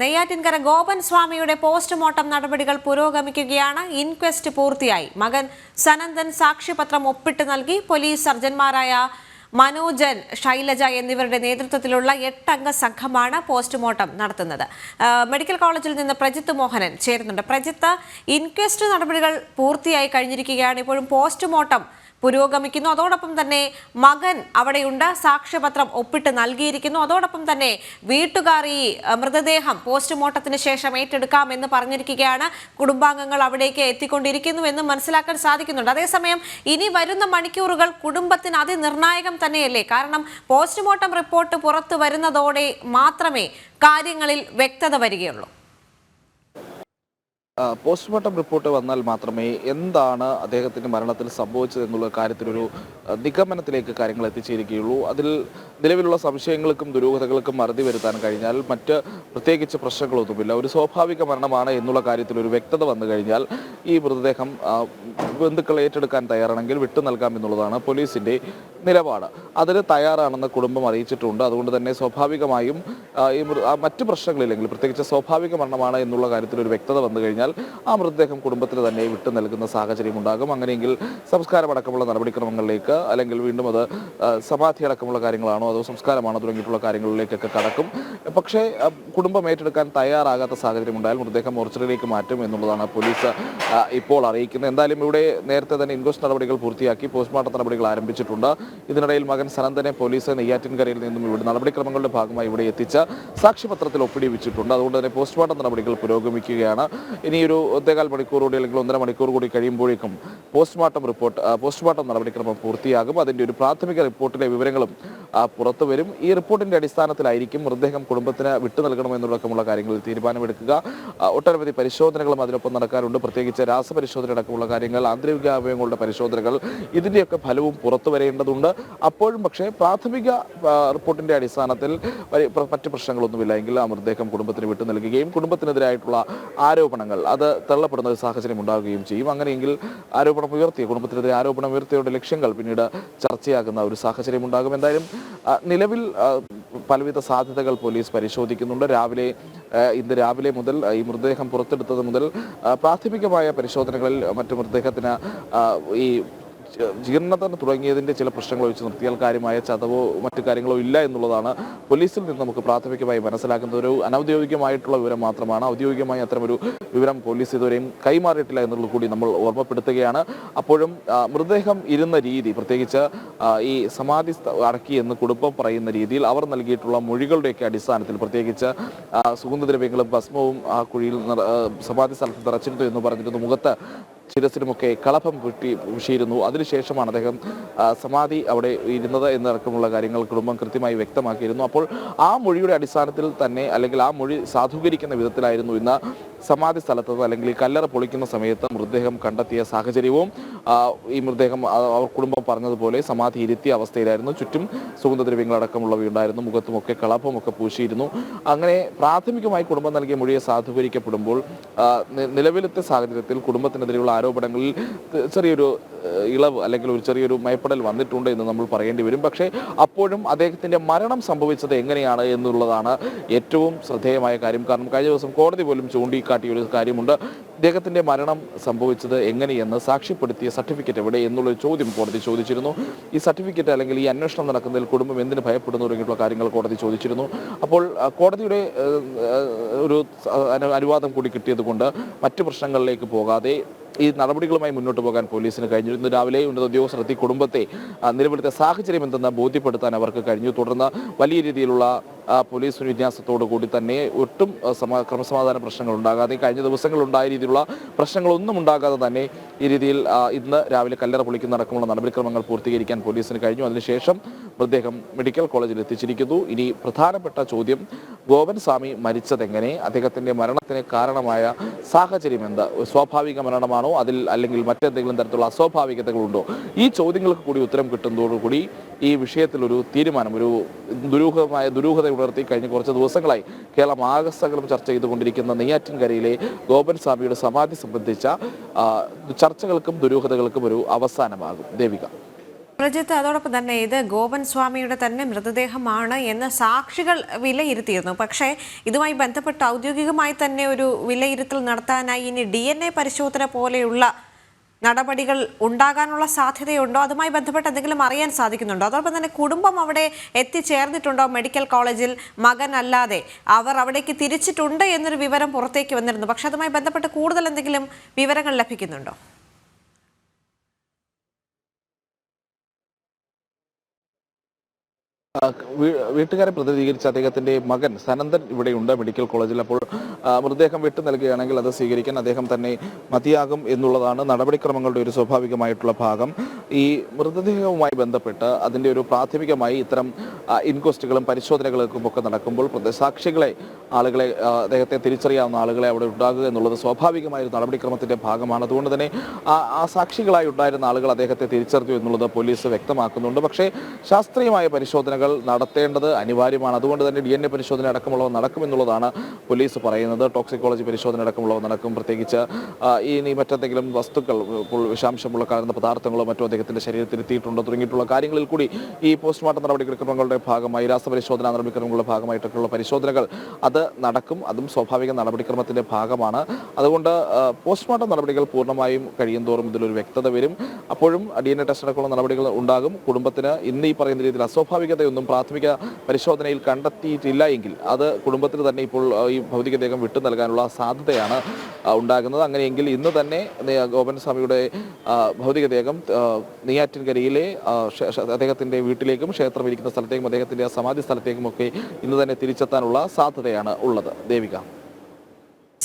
നെയ്യാറ്റിൻകര ഗോപൻ സ്വാമിയുടെ പോസ്റ്റ്മോർട്ടം നടപടികൾ പുരോഗമിക്കുകയാണ്. ഇൻക്വസ്റ്റ് പൂർത്തിയായി. മകൻ സനന്ദൻ സാക്ഷ്യപത്രം ഒപ്പിട്ട് നൽകി. പോലീസ് സർജന്മാരായ മനോജൻ ശൈലജ എന്നിവരുടെ നേതൃത്വത്തിലുള്ള എട്ടംഗ സംഘമാണ് പോസ്റ്റ്മോർട്ടം നടത്തുന്നത്. മെഡിക്കൽ കോളേജിൽ നിന്ന് പ്രജിത്ത് മോഹനൻ ചേരുന്നുണ്ട്. പ്രജിത്ത് ഇൻക്വസ്റ്റ് നടപടികൾ പൂർത്തിയായി കഴിഞ്ഞിരിക്കുകയാണ്. ഇപ്പോഴും പോസ്റ്റ്മോർട്ടം പുരോഗമിക്കുന്നു. അതോടൊപ്പം തന്നെ മകൻ അവിടെയുണ്ട്. സാക്ഷ്യപത്രം ഒപ്പിട്ട് നൽകിയിരിക്കുന്നു. അതോടൊപ്പം തന്നെ വീട്ടുകാർ ഈ മൃതദേഹം പോസ്റ്റ്മോർട്ടത്തിന് ശേഷം ഏറ്റെടുക്കാം എന്ന് പറഞ്ഞിരിക്കുകയാണ്. കുടുംബാംഗങ്ങൾ അവിടേക്ക് എത്തിക്കൊണ്ടിരിക്കുന്നു എന്ന് മനസ്സിലാക്കാൻ സാധിക്കുന്നുണ്ട്. അതേസമയം ഇനി വരുന്ന മണിക്കൂറുകൾ കുടുംബത്തിന് അതിനിർണായകം തന്നെയല്ലേ? കാരണം പോസ്റ്റ്മോർട്ടം റിപ്പോർട്ട് പുറത്തു വരുന്നതോടെ മാത്രമേ കാര്യങ്ങളിൽ വ്യക്തത വരികയുള്ളൂ. പോസ്റ്റ്മോർട്ടം റിപ്പോർട്ട് വന്നാൽ മാത്രമേ എന്താണ് അദ്ദേഹത്തിന്റെ മരണത്തിൽ സംഭവിച്ചത് എന്നുള്ള കാര്യത്തിലൊരു നിഗമനത്തിലേക്ക് കാര്യങ്ങൾ എത്തിച്ചേരുകയുള്ളൂ. അതിൽ നിലവിലുള്ള സംശയങ്ങൾക്കും ദുരൂഹതകൾക്കും മറുതി വരുത്താൻ കഴിഞ്ഞാൽ മറ്റ് പ്രത്യേകിച്ച് പ്രശ്നങ്ങളൊന്നുമില്ല. ഒരു സ്വാഭാവിക മരണമാണ് എന്നുള്ള കാര്യത്തിൽ ഒരു വ്യക്തത വന്നു കഴിഞ്ഞാൽ ഈ മൃതദേഹം ബന്ധുക്കൾ ഏറ്റെടുക്കാൻ തയ്യാറാണെങ്കിൽ വിട്ടു നൽകാം എന്നുള്ളതാണ് പോലീസിന്റെ നിലപാട്. അതിന് തയ്യാറാണെന്ന് കുടുംബം അറിയിച്ചിട്ടുണ്ട്. അതുകൊണ്ട് തന്നെ സ്വാഭാവികമായും ഈ മറ്റ് പ്രശ്നങ്ങളില്ലെങ്കിൽ പ്രത്യേകിച്ച് സ്വാഭാവിക മരണമാണ് എന്നുള്ള കാര്യത്തിൽ ഒരു വ്യക്തത വന്നു കഴിഞ്ഞാൽ ആ മൃതദേഹം കുടുംബത്തിന് തന്നെ വിട്ടു നൽകുന്ന സാഹചര്യം ഉണ്ടാകും. അങ്ങനെയെങ്കിൽ സംസ്കാരമടക്കമുള്ള നടപടിക്രമങ്ങളിലേക്ക് അല്ലെങ്കിൽ വീണ്ടും അത് സമാധി അടക്കമുള്ള കാര്യങ്ങളാണോ അതോ സംസ്കാരമാണോ തുടങ്ങിയിട്ടുള്ള കാര്യങ്ങളിലേക്കൊക്കെ കടക്കും. പക്ഷേ കുടുംബം ഏറ്റെടുക്കാൻ തയ്യാറാകാത്ത സാഹചര്യം ഉണ്ടായാൽ മൃതദേഹം മോർച്ചറിയിലേക്ക് മാറ്റും എന്നുള്ളതാണ് പോലീസ് ഇപ്പോൾ അറിയിക്കുന്നത്. എന്തായാലും ഇവിടെ നേരത്തെ തന്നെ ഇൻക്വസ്റ്റ് നടപടികൾ പൂർത്തിയാക്കി പോസ്റ്റ്മോർട്ടം നടപടികൾ ആരംഭിച്ചിട്ടുണ്ട്. ഇതിനിടയിൽ മകൻ സനന്ദനെ പോലീസ് നെയ്യാറ്റിൻകരയിൽ നിന്നും ഇവിടെ നടപടിക്രമങ്ങളുടെ ഭാഗമായി ഇവിടെ എത്തിച്ച സാക്ഷ്യപത്രത്തിൽ ഒപ്പിടിവിച്ചിട്ടുണ്ട്. അതുകൊണ്ട് തന്നെ പോസ്റ്റ്മോർട്ടം നടപടികൾ പുരോഗമിക്കുകയാണ്. ഇനിയൊരു ഒന്നേകാൽ മണിക്കൂർ കൂടി അല്ലെങ്കിൽ ഒന്നര മണിക്കൂർ കൂടി കഴിയുമ്പോഴേക്കും പോസ്റ്റ്മോർട്ടം റിപ്പോർട്ട് പോസ്റ്റ്മോർട്ടം നടപടിക്രമം പൂർത്തിയാകും. അതിന്റെ ഒരു പ്രാഥമിക റിപ്പോർട്ടിലെ വിവരങ്ങളും പുറത്തു വരും. ഈ റിപ്പോർട്ടിന്റെ അടിസ്ഥാനത്തിലായിരിക്കും മൃതദേഹം കുടുംബത്തിന് വിട്ടു നൽകണമെന്നുള്ളടക്കമുള്ള കാര്യങ്ങളിൽ തീരുമാനമെടുക്കുക. ഒട്ടനവധി പരിശോധനകളും അതിനൊപ്പം നടക്കാറുണ്ട്. പ്രത്യേകിച്ച് രാസപരിശോധന അടക്കമുള്ള കാര്യങ്ങൾ ആന്തരിക അവയവങ്ങളുടെ പരിശോധനകൾ ഇതിന്റെയൊക്കെ ഫലവും പുറത്തു വരേണ്ടതുണ്ട്. അപ്പോഴും പക്ഷേ പ്രാഥമിക റിപ്പോർട്ടിന്റെ അടിസ്ഥാനത്തിൽ മറ്റ് പ്രശ്നങ്ങളൊന്നുമില്ല. എങ്കിൽ ആ മൃതദേഹം കുടുംബത്തിന് വിട്ടു നൽകുകയും കുടുംബത്തിനെതിരായിട്ടുള്ള ആരോപണങ്ങൾ അത് തള്ളപ്പെടുന്ന ഒരു സാഹചര്യം ഉണ്ടാവുകയും ചെയ്യും. അങ്ങനെയെങ്കിൽ ആരോപണം ഉയർത്തിയ കുടുംബത്തിനെതിരെ ആരോപണം ഉയർത്തിയവരുടെ ലക്ഷ്യങ്ങൾ പിന്നീട് ചർച്ചയാകുന്ന ഒരു സാഹചര്യം ഉണ്ടാകും. എന്തായാലും നിലവിൽ പലവിധ സാധ്യതകൾ പോലീസ് പരിശോധിക്കുന്നുണ്ട്. രാവിലെ ഇന്ന് രാവിലെ മുതൽ ഈ മൃതദേഹം പുറത്തെടുത്തത് മുതൽ പ്രാഥമികമായ പരിശോധനകളിൽ മറ്റു മൃതദേഹത്തിന് ഈ ജീർണത തുടങ്ങിയതിന്റെ ചില പ്രശ്നങ്ങൾ വെച്ച് നിർത്തിയാൽ കാര്യമായ ചതവോ മറ്റു കാര്യങ്ങളോ ഇല്ല എന്നുള്ളതാണ് പോലീസിൽ നിന്ന് നമുക്ക് പ്രാഥമികമായി മനസ്സിലാക്കുന്ന ഒരു അനൗദ്യോഗികമായിട്ടുള്ള വിവരം മാത്രമാണ്. ഔദ്യോഗികമായി അത്തരമൊരു വിവരം പോലീസ് ഇതുവരെയും കൈമാറിയിട്ടില്ല എന്നുള്ളത് കൂടി നമ്മൾ ഓർമ്മപ്പെടുത്തുകയാണ്. അപ്പോഴും മൃതദേഹം ഇരുന്ന രീതി പ്രത്യേകിച്ച് ഈ സമാധി അടക്കി എന്ന് കുടുംബം പറയുന്ന രീതിയിൽ അവർ നൽകിയിട്ടുള്ള മൊഴികളുടെയൊക്കെ അടിസ്ഥാനത്തിൽ പ്രത്യേകിച്ച് സുഗന്ധദ്രവ്യങ്ങളും ഭസ്മവും ആ കുഴിയിൽ സമാധി സ്ഥലത്ത് നിറച്ചിരുന്നു എന്ന് പറഞ്ഞിരുന്നു മുഖത്ത്. ശിരസിനുമൊക്കെ കളഭം വീട്ടി വീശിയിരുന്നു അതിനുശേഷമാണ് അദ്ദേഹം സമാധി അവിടെ ഇരുന്നത് എന്നടക്കമുള്ള കാര്യങ്ങൾ കുടുംബം കൃത്യമായി വ്യക്തമാക്കിയിരുന്നു. അപ്പോൾ ആ മൊഴിയുടെ അടിസ്ഥാനത്തിൽ തന്നെ അല്ലെങ്കിൽ ആ മൊഴി സാധൂകരിക്കുന്ന വിധത്തിലായിരുന്നു ഇന്ന് സമാധി സ്ഥലത്ത് അല്ലെങ്കിൽ കല്ലറ പൊളിക്കുന്ന സമയത്ത് മൃതദേഹം കണ്ടെത്തിയ സാഹചര്യവും ഈ മൃതദേഹം അവർ കുടുംബം പറഞ്ഞതുപോലെ സമാധി ഇരുത്തിയ അവസ്ഥയിലായിരുന്നു. ചുറ്റും സുഗന്ധദ്രവ്യങ്ങൾ അടക്കമുള്ളവ ഉണ്ടായിരുന്നു മുഖത്തുമൊക്കെ കളപ്പമൊക്കെ പൂശിയിരുന്നു. അങ്ങനെ പ്രാഥമികമായി കുടുംബം നൽകിയ മൊഴിയെ സാധൂകരിക്കപ്പെടുമ്പോൾ നിലവിലത്തെ സാഹചര്യത്തിൽ കുടുംബത്തിനെതിരെയുള്ള ആരോപണങ്ങളിൽ ചെറിയൊരു ഇളവ് അല്ലെങ്കിൽ ഒരു ചെറിയൊരു മയപ്പെടൽ വന്നിട്ടുണ്ട് എന്ന് നമ്മൾ പറയേണ്ടി വരും. പക്ഷേ അപ്പോഴും അദ്ദേഹത്തിന്റെ മരണം സംഭവിച്ചത് എങ്ങനെയാണ് എന്നുള്ളതാണ് ഏറ്റവും ശ്രദ്ധേയമായ കാര്യം. കാരണം കഴിഞ്ഞ ദിവസം കോടതി പോലും ചൂണ്ടിക്കാട്ടിയ ഒരു കാര്യമുണ്ട്. ഇദ്ദേഹത്തിന്റെ മരണം സംഭവിച്ചത് എങ്ങനെയെന്ന് സാക്ഷ്യപ്പെടുത്തിയ സർട്ടിഫിക്കറ്റ് എവിടെ എന്നുള്ളൊരു ചോദ്യം കോടതി ചോദിച്ചിരുന്നു. ഈ സർട്ടിഫിക്കറ്റ് അല്ലെങ്കിൽ ഈ അന്വേഷണം നടക്കുന്നതിൽ കുടുംബം എന്തിന് ഭയപ്പെടുന്നു തുടങ്ങിയിട്ടുള്ള കാര്യങ്ങൾ കോടതി ചോദിച്ചിരുന്നു. അപ്പോൾ കോടതിയുടെ ഒരു അനുവാദം കൂടി കിട്ടിയതുകൊണ്ട് മറ്റു പ്രശ്നങ്ങളിലേക്ക് പോകാതെ ഈ നടപടികളുമായി മുന്നോട്ട് പോകാൻ പോലീസിന് കഴിഞ്ഞു. ഇന്ന് രാവിലെ ഉന്നത ഉദ്യോഗസ്ഥർ എത്തി കുടുംബത്തെ നിലവിലത്തെ സാഹചര്യം എന്തെന്ന് ബോധ്യപ്പെടുത്താൻ അവർക്ക് കഴിഞ്ഞു. തുടർന്ന് വലിയ രീതിയിലുള്ള പോലീസ് വിന്യാസത്തോടു കൂടി തന്നെ ഒട്ടും ക്രമസമാധാന പ്രശ്നങ്ങൾ ഉണ്ടാകാതെ കഴിഞ്ഞ ദിവസങ്ങളുണ്ടായ രീതിയിലുള്ള പ്രശ്നങ്ങളൊന്നും ഉണ്ടാകാതെ തന്നെ ഈ രീതിയിൽ ഇന്ന് രാവിലെ കല്ലറ പൊളിക്കുന്ന അടക്കമുള്ള നടപടിക്രമങ്ങൾ പൂർത്തീകരിക്കാൻ പോലീസിന് കഴിഞ്ഞു. അതിനുശേഷം മൃതദേഹം മെഡിക്കൽ കോളേജിൽ എത്തിച്ചിരിക്കുന്നു ഇനി പ്രധാനപ്പെട്ട ചോദ്യം ഗോപൻ സ്വാമി മരിച്ചതെങ്ങനെ? അദ്ദേഹത്തിന്റെ മരണത്തിന് കാരണമായ സാഹചര്യം എന്താ സ്വാഭാവിക മരണമാണോ? അതിൽ അല്ലെങ്കിൽ മറ്റെന്തെങ്കിലും തരത്തിലുള്ള അസ്വാഭാവികതകളുണ്ടോ? ഈ ചോദ്യങ്ങൾക്ക് കൂടി ഉത്തരം കിട്ടുന്നതോടുകൂടി ഈ വിഷയത്തിൽ ഒരു തീരുമാനം ഒരു ദുരൂഹമായ ദുരൂഹത ഉണർത്തി കഴിഞ്ഞ കുറച്ച് ദിവസങ്ങളായി കേരളം ആകസകലം ചർച്ച ചെയ്തുകൊണ്ടിരിക്കുന്ന നെയ്യാറ്റിൻകരയിലെ ഗോപൻ സ്വാമിയുടെ സമാധി സംബന്ധിച്ച ചർച്ചകൾക്കും ദുരൂഹതകൾക്കും ഒരു അവസാനമാകും. ദേവിക. പ്രജിത്ത് അതോടൊപ്പം തന്നെ ഇത് ഗോപൻ സ്വാമിയുടെ തന്നെ മൃതദേഹമാണ് എന്ന് സാക്ഷികൾ വിലയിരുത്തിയിരുന്നു. പക്ഷേ ഇതുമായി ബന്ധപ്പെട്ട് ഔദ്യോഗികമായി തന്നെ ഒരു വിലയിരുത്തൽ നടത്താനായി ഇനി ഡി എൻ എ പരിശോധന പോലെയുള്ള നടപടികൾ ഉണ്ടാകാനുള്ള സാധ്യതയുണ്ടോ? അതുമായി ബന്ധപ്പെട്ട് എന്തെങ്കിലും അറിയാൻ സാധിക്കുന്നുണ്ടോ? അതോടൊപ്പം തന്നെ കുടുംബം അവിടെ എത്തിച്ചേർന്നിട്ടുണ്ടോ? മെഡിക്കൽ കോളേജിൽ മകൻ അല്ലാതെ അവർ അവിടേക്ക് തിരിച്ചിട്ടുണ്ട് എന്നൊരു വിവരം പുറത്തേക്ക് വന്നിരുന്നു. പക്ഷേ അതുമായി ബന്ധപ്പെട്ട് കൂടുതൽ എന്തെങ്കിലും വിവരങ്ങൾ ലഭിക്കുന്നുണ്ടോ ആ, വീ- വീട്ടുകാരെ പ്രതിനിധീകരിച്ച അദ്ദേഹത്തിന്റെ മകൻ സനന്ദൻ ഇവിടെയുണ്ട് മെഡിക്കൽ കോളേജിൽ. അപ്പോൾ മൃതദേഹം വിട്ടു നൽകുകയാണെങ്കിൽ അത് സ്വീകരിക്കാൻ അദ്ദേഹം തന്നെ മതിയാകും എന്നുള്ളതാണ് നടപടിക്രമങ്ങളുടെ ഒരു സ്വാഭാവികമായിട്ടുള്ള ഭാഗം. ഈ മൃതദേഹവുമായി ബന്ധപ്പെട്ട് അതിന്റെ ഒരു പ്രാഥമികമായി ഇത്തരം ഇൻക്വസ്റ്റുകളും പരിശോധനകൾക്കും ഒക്കെ നടക്കുമ്പോൾ സാക്ഷികളെ ആളുകളെ അദ്ദേഹത്തെ തിരിച്ചറിയാവുന്ന ആളുകളെ അവിടെ ഉണ്ടാകുക എന്നുള്ളത് സ്വാഭാവികമായ ഒരു നടപടിക്രമത്തിന്റെ ഭാഗമാണ്. അതുകൊണ്ട് തന്നെ ആ സാക്ഷികളായി ഉണ്ടായിരുന്ന ആളുകൾ അദ്ദേഹത്തെ തിരിച്ചറിഞ്ഞു എന്നുള്ളത് പോലീസ് വ്യക്തമാക്കുന്നുണ്ട്. പക്ഷേ ശാസ്ത്രീയമായ പരിശോധനകൾ നടത്തേണ്ടത് അനിവാര്യമാണ്. അതുകൊണ്ട് തന്നെ ഡി എൻ എ പരിശോധന അടക്കമുള്ളവ നടക്കുമെന്നുള്ളതാണ് പോലീസ് പറയുന്നത്. ടോക്സിക്കോളജി പരിശോധന അടക്കമുള്ളവ നടക്കും. പ്രത്യേകിച്ച് ഇനി മറ്റെന്തെങ്കിലും വസ്തുക്കൾ വിഷാംശമുള്ള കലർന്ന പദാർത്ഥങ്ങളോ മറ്റോ അദ്ദേഹത്തിന്റെ ശരീരത്തിൽ എത്തിയിട്ടുണ്ടോ തുടങ്ങിയിട്ടുള്ള കാര്യങ്ങളിൽ കൂടി ഈ പോസ്റ്റ്മോർട്ടം നടപടിക്രമങ്ങളുടെ ഭാഗമായി രാസപരിശോധന നടപടിക്രമങ്ങളുടെ ഭാഗമായിട്ടൊക്കെയുള്ള പരിശോധനകൾ അത് നടക്കും. അതും സ്വാഭാവിക നടപടിക്രമത്തിന്റെ ഭാഗമാണ്. അതുകൊണ്ട് പോസ്റ്റ്മോർട്ടം നടപടികൾ പൂർണമായും കഴിയും തോറും ഇതിലൊരു വ്യക്തത വരും. അപ്പോഴും ഡി എൻ എ ടെസ്റ്റ് അടക്കമുള്ള നടപടികൾ ഉണ്ടാകും. കുടുംബത്തിന് ഇന്ന് ഈ പറയുന്ന രീതിയിൽ അസ്വാഭാവികതയൊന്നും പ്രാഥമിക പരിശോധനയിൽ കണ്ടെത്തിയിട്ടില്ല എങ്കിൽ അത് കുടുംബത്തിന് തന്നെ ഇപ്പോൾ ഈ ഭൗതികദേഹം വിട്ടു നൽകാനുള്ള സാധ്യതയാണ് ഉണ്ടാകുന്നത്. അങ്ങനെയെങ്കിൽ ഇന്ന് തന്നെ ഗോപൻസ്വാമിയുടെ ആ, ഭൗതികദേഹം നെയ്യാറ്റിൻകരയിലെ അദ്ദേഹത്തിന്റെ വീട്ടിലേക്കും ക്ഷേത്രം ഇരിക്കുന്ന സ്ഥലത്തേക്കും അദ്ദേഹത്തിന്റെ സമാധി സ്ഥലത്തേക്കും ഒക്കെ ഇന്ന് തന്നെ തിരിച്ചെത്താനുള്ള സാധ്യതയാണ് ഉള്ളത്. ദേവിക.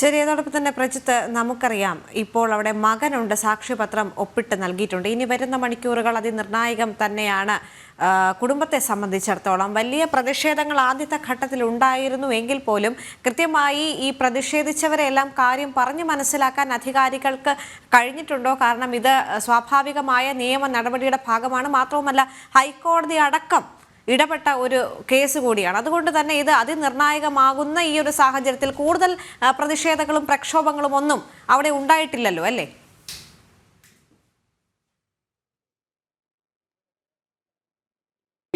ശരി അതോടൊപ്പം തന്നെ പ്രജിത്ത് നമുക്കറിയാം. ഇപ്പോൾ അവിടെ മകനുണ്ട്. സാക്ഷ്യപത്രം ഒപ്പിട്ട് നൽകിയിട്ടുണ്ട്. ഇനി വരുന്ന മണിക്കൂറുകൾ അതിനിർണായകം തന്നെയാണ്. കുടുംബത്തെ സംബന്ധിച്ചിടത്തോളം വലിയ പ്രതിഷേധങ്ങൾ ആദ്യത്തെ ഘട്ടത്തിൽ ഉണ്ടായിരുന്നു എങ്കിൽ പോലും കൃത്യമായി ഈ പ്രതിഷേധിച്ചവരെ എല്ലാം കാര്യം പറഞ്ഞു മനസ്സിലാക്കാൻ അധികാരികൾക്ക് കഴിഞ്ഞിട്ടുണ്ടോ? കാരണം ഇത് സ്വാഭാവികമായ നിയമ നടപടിയുടെ ഭാഗമാണ്. മാത്രവുമല്ല ഹൈക്കോടതി അടക്കം ഇടപെട്ട ഒരു കേസ് കൂടിയാണ്. അതുകൊണ്ട് തന്നെ ഇത് അതിനിർണായകമാകുന്ന ഈ ഒരു സാഹചര്യത്തിൽ കൂടുതൽ പ്രതിഷേധങ്ങളും പ്രക്ഷോഭങ്ങളും ഒന്നും അവിടെ ഉണ്ടായിട്ടില്ലല്ലോ അല്ലേ?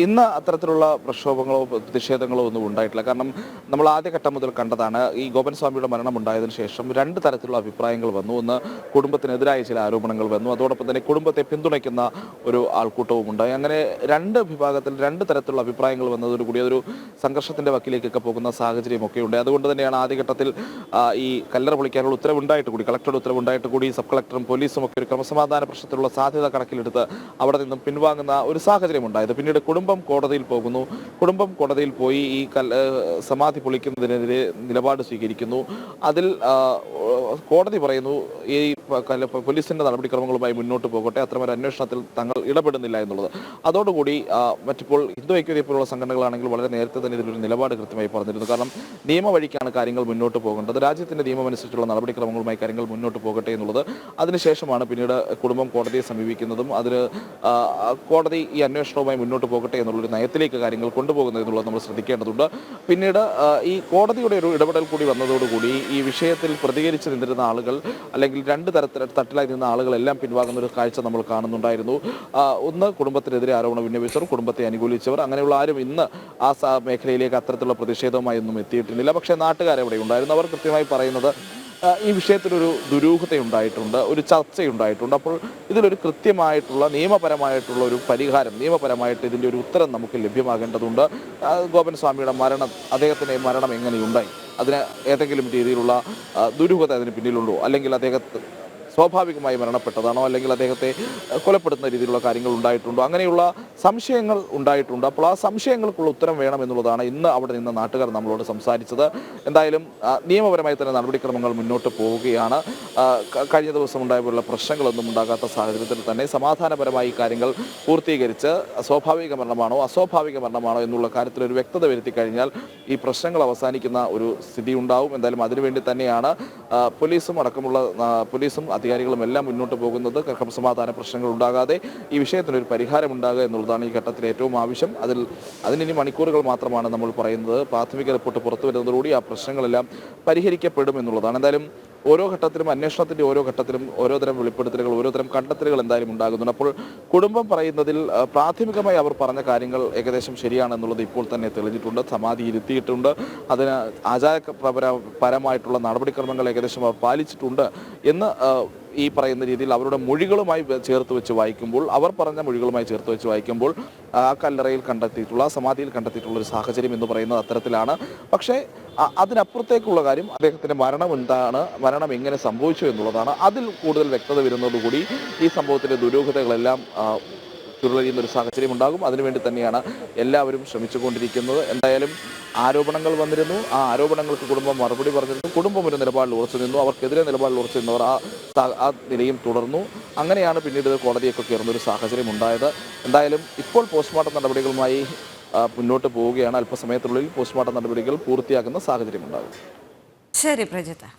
ഇന്ന് അത്തരത്തിലുള്ള പ്രക്ഷോഭങ്ങളോ പ്രതിഷേധങ്ങളോ ഒന്നും ഉണ്ടായിട്ടില്ല. കാരണം നമ്മൾ ആദ്യഘട്ടം മുതൽ കണ്ടതാണ് ഈ ഗോപൻ സ്വാമിയുടെ മരണം ഉണ്ടായതിനു ശേഷം രണ്ട് തരത്തിലുള്ള അഭിപ്രായങ്ങൾ വന്നു. ഒന്ന് കുടുംബത്തിനെതിരായ ചില ആരോപണങ്ങൾ വന്നു. അതോടൊപ്പം തന്നെ കുടുംബത്തെ പിന്തുണയ്ക്കുന്ന ഒരു ആൾക്കൂട്ടവും ഉണ്ടായി. അങ്ങനെ രണ്ട് വിഭാഗത്തിൽ രണ്ട് തരത്തിലുള്ള അഭിപ്രായങ്ങൾ വന്നതോടുകൂടി അതൊരു സംഘർഷത്തിന്റെ വക്കിലേക്കൊക്കെ പോകുന്ന സാഹചര്യമൊക്കെ ഉണ്ട്. അതുകൊണ്ട് തന്നെയാണ് ആദ്യഘട്ടത്തിൽ ഈ കല്ലറ പൊളിക്കാനുള്ള ഉത്തരവുണ്ടായിട്ട് കൂടി കളക്ടറുടെ ഉത്തരവുണ്ടായിട്ട് കൂടി സബ് കളക്ടറും പോലീസും ഒക്കെ ഒരു ക്രമസമാധാന പ്രശ്നത്തിലുള്ള സാധ്യത കണക്കിലെടുത്ത് അവിടെ നിന്നും പിൻവാങ്ങുന്ന ഒരു സാഹചര്യം ഉണ്ടായത് പിന്നീട് കുടുംബം കോടതിയിൽ പോകുന്നു. കുടുംബം കോടതിയിൽ പോയി ഈ കൽ സമാധി പൊളിക്കുന്നതിനെതിരെ നിലപാട് സ്വീകരിക്കുന്നു. അതിൽ കോടതി പറയുന്നു ഈ പോലീസിന്റെ നടപടിക്രമങ്ങളുമായി മുന്നോട്ട് പോകട്ടെ അത്തരമൊരു അന്വേഷണത്തിൽ തങ്ങൾ ഇടപെടുന്നില്ല എന്നുള്ളത്. അതോടുകൂടി മറ്റിപ്പോൾ ഹിന്ദു ഐക്യതയെ പോലുള്ള സംഘടനകളാണെങ്കിൽ വളരെ നേരത്തെ തന്നെ ഇതിലൊരു നിലപാട് കൃത്യമായി പറഞ്ഞിരുന്നു. കാരണം നിയമവഴിക്കാണ് കാര്യങ്ങൾ മുന്നോട്ട് പോകേണ്ടത്. രാജ്യത്തിന്റെ നിയമമനുസരിച്ചുള്ള നടപടിക്രമങ്ങളുമായി കാര്യങ്ങൾ മുന്നോട്ട് പോകട്ടെ എന്നുള്ളത് അതിനുശേഷമാണ് പിന്നീട് കുടുംബം കോടതിയെ സമീപിക്കുന്നതും അതിന് കോടതി ഈ അന്വേഷണവുമായി മുന്നോട്ട് പോകട്ടെ എന്നുള്ളൊരു നയത്തിലേക്ക് കാര്യങ്ങൾ കൊണ്ടുപോകുന്നത് എന്നുള്ളത് നമ്മൾ ശ്രദ്ധിക്കേണ്ടതുണ്ട്. പിന്നീട് ഈ കോടതിയുടെ ഒരു ഇടപെടൽ കൂടി വന്നതോടുകൂടി ഈ വിഷയത്തിൽ പ്രതികരിച്ച് നിന്നിരുന്ന ആളുകൾ അല്ലെങ്കിൽ രണ്ട് തരത്തിൽ തട്ടിലായി നിന്ന ആളുകളെല്ലാം പിൻവാങ്ങുന്ന ഒരു കാഴ്ച നമ്മൾ കാണുന്നുണ്ടായിരുന്നു. ഒന്ന് കുടുംബത്തിനെതിരെ ആരോപണം ഉന്നയിച്ചവർ കുടുംബത്തെ അനുകൂലിച്ചവർ. അങ്ങനെയുള്ള ആരും ഇന്ന് ആ മേഖലയിലേക്ക് അത്തരത്തിലുള്ള പ്രതിഷേധവുമായി ഒന്നും എത്തിയിട്ടില്ല. പക്ഷേ നാട്ടുകാരെവിടെ ഉണ്ടായിരുന്നു അവർ കൃത്യമായി പറയുന്നത് ഈ വിഷയത്തിലൊരു ദുരൂഹതയുണ്ടായിട്ടുണ്ട് ഒരു ചർച്ചയുണ്ടായിട്ടുണ്ട്. അപ്പോൾ ഇതിലൊരു കൃത്യമായിട്ടുള്ള നിയമപരമായിട്ടുള്ള ഒരു പരിഹാരം നിയമപരമായിട്ട് ഇതിന്റെ ഒരു ഉത്തരം നമുക്ക് ലഭ്യമാകേണ്ടതുണ്ട്. ഗോപൻ സ്വാമിയുടെ മരണം അദ്ദേഹത്തിന്റെ മരണം എങ്ങനെയുണ്ടായി? അതിന് ഏതെങ്കിലും രീതിയിലുള്ള ദുരൂഹത അതിന് പിന്നിലുണ്ടോ? അല്ലെങ്കിൽ അദ്ദേഹത്തെ സ്വാഭാവികമായി മരണപ്പെട്ടതാണോ? അല്ലെങ്കിൽ അദ്ദേഹത്തെ കൊലപ്പെടുത്തുന്ന രീതിയിലുള്ള കാര്യങ്ങൾ ഉണ്ടായിട്ടുണ്ടോ? അങ്ങനെയുള്ള സംശയങ്ങൾ ഉണ്ടായിട്ടുണ്ട്? അപ്പോൾ ആ സംശയങ്ങൾക്കുള്ള ഉത്തരം വേണം എന്നുള്ളതാണ് ഇന്ന് അവിടെ നിന്ന് നാട്ടുകാർ നമ്മളോട് സംസാരിച്ചത്. എന്തായാലും നിയമപരമായി തന്നെ നടപടിക്രമങ്ങൾ മുന്നോട്ട് പോവുകയാണ്. കഴിഞ്ഞ ദിവസം ഉണ്ടായപോലുള്ള പ്രശ്നങ്ങളൊന്നും ഉണ്ടാകാത്ത സാഹചര്യത്തിൽ തന്നെ സമാധാനപരമായി കാര്യങ്ങൾ പൂർത്തീകരിച്ച് സ്വാഭാവിക മരണമാണോ അസ്വാഭാവിക മരണമാണോ എന്നുള്ള കാര്യത്തിൽ ഒരു വ്യക്തത വരുത്തി കഴിഞ്ഞാൽ ഈ പ്രശ്നങ്ങൾ അവസാനിക്കുന്ന ഒരു സ്ഥിതി ഉണ്ടാവും എന്തായാലും അതിനുവേണ്ടി തന്നെയാണ് പോലീസും അടക്കമുള്ള പോലീസും അധികാരികളും എല്ലാം മുന്നോട്ട് പോകുന്നത് ക്രമസമാധാന പ്രശ്നങ്ങൾ ഉണ്ടാകാതെ ഈ വിഷയത്തിനൊരു പരിഹാരം ഉണ്ടാകുക എന്നുള്ളതാണ് ഈ ഘട്ടത്തിൽ ഏറ്റവും ആവശ്യം. അതിൽ അതിനിനി മണിക്കൂറുകൾ മാത്രമാണ് നമ്മൾ പറയുന്നത്. പ്രാഥമിക റിപ്പോർട്ട് പുറത്തു വരുന്നതോടുകൂടി ആ പ്രശ്നങ്ങളെല്ലാം പരിഹരിക്കപ്പെടും എന്നുള്ളതാണ്. എന്തായാലും ഓരോ ഘട്ടത്തിലും അന്വേഷണത്തിന്റെ ഓരോ ഘട്ടത്തിലും ഓരോ തരം വെളിപ്പെടുത്തലുകൾ ഓരോ തരം കണ്ടെത്തലുകൾ എന്തായാലും ഉണ്ടാകുന്നുണ്ട്. അപ്പോൾ കുടുംബം പറയുന്നതിൽ പ്രാഥമികമായി അവർ പറഞ്ഞ കാര്യങ്ങൾ ഏകദേശം ശരിയാണെന്നുള്ളത് ഇപ്പോൾ തന്നെ തെളിഞ്ഞിട്ടുണ്ട് സമാധി ഇരുത്തിയിട്ടുണ്ട് അതിന് ആചാരപരമായിട്ടുള്ള നടപടിക്രമങ്ങൾ ഏകദേശം അവർ പാലിച്ചിട്ടുണ്ട് എന്ന് ഈ പറയുന്ന രീതിയിൽ അവരുടെ മൊഴികളുമായി ചേർത്ത് വെച്ച് വായിക്കുമ്പോൾ അവർ പറഞ്ഞ മൊഴികളുമായി ചേർത്ത് വെച്ച് വായിക്കുമ്പോൾ ആ കല്ലറയിൽ കണ്ടെത്തിയിട്ടുള്ള സമാധിയിൽ കണ്ടെത്തിയിട്ടുള്ള ഒരു സാഹചര്യം എന്ന് പറയുന്നത് അത്തരത്തിലാണ്. പക്ഷേ അതിനപ്പുറത്തേക്കുള്ള കാര്യം അദ്ദേഹത്തിന്റെ മരണം എന്താണ് മരണം എങ്ങനെ സംഭവിച്ചു എന്നുള്ളതാണ്. അതിൽ കൂടുതൽ വ്യക്തത വരുന്നതുകൂടി ഈ സംഭവത്തിന്റെ ദുരൂഹതകളെല്ലാം ചുരുളിയുന്ന ഒരു സാഹചര്യം ഉണ്ടാകും. അതിനുവേണ്ടി തന്നെയാണ് എല്ലാവരും ശ്രമിച്ചുകൊണ്ടിരിക്കുന്നത്. എന്തായാലും ആരോപണങ്ങൾ വന്നിരുന്നു. ആ ആരോപണങ്ങൾക്ക് കുടുംബം മറുപടി പറഞ്ഞിരുന്നു. കുടുംബം ഒരു നിലപാടിൽ ഉറച്ചു നിന്നു. അവർക്കെതിരെ നിലപാടിൽ ഉറച്ചു നിന്നവർ ആ ആ നിലയും തുടർന്നു. അങ്ങനെയാണ് പിന്നീട് കോടതിയൊക്കെ കയറുന്ന ഒരു സാഹചര്യം ഉണ്ടായത്. എന്തായാലും ഇപ്പോൾ പോസ്റ്റ്മോർട്ടം നടപടികളുമായി മുന്നോട്ട് പോവുകയാണ് അല്പസമയത്തിനുള്ളിൽ പോസ്റ്റ്മോർട്ടം നടപടികൾ പൂർത്തിയാക്കുന്ന സാഹചര്യമുണ്ടാകും ശരി പ്രജിത്ത്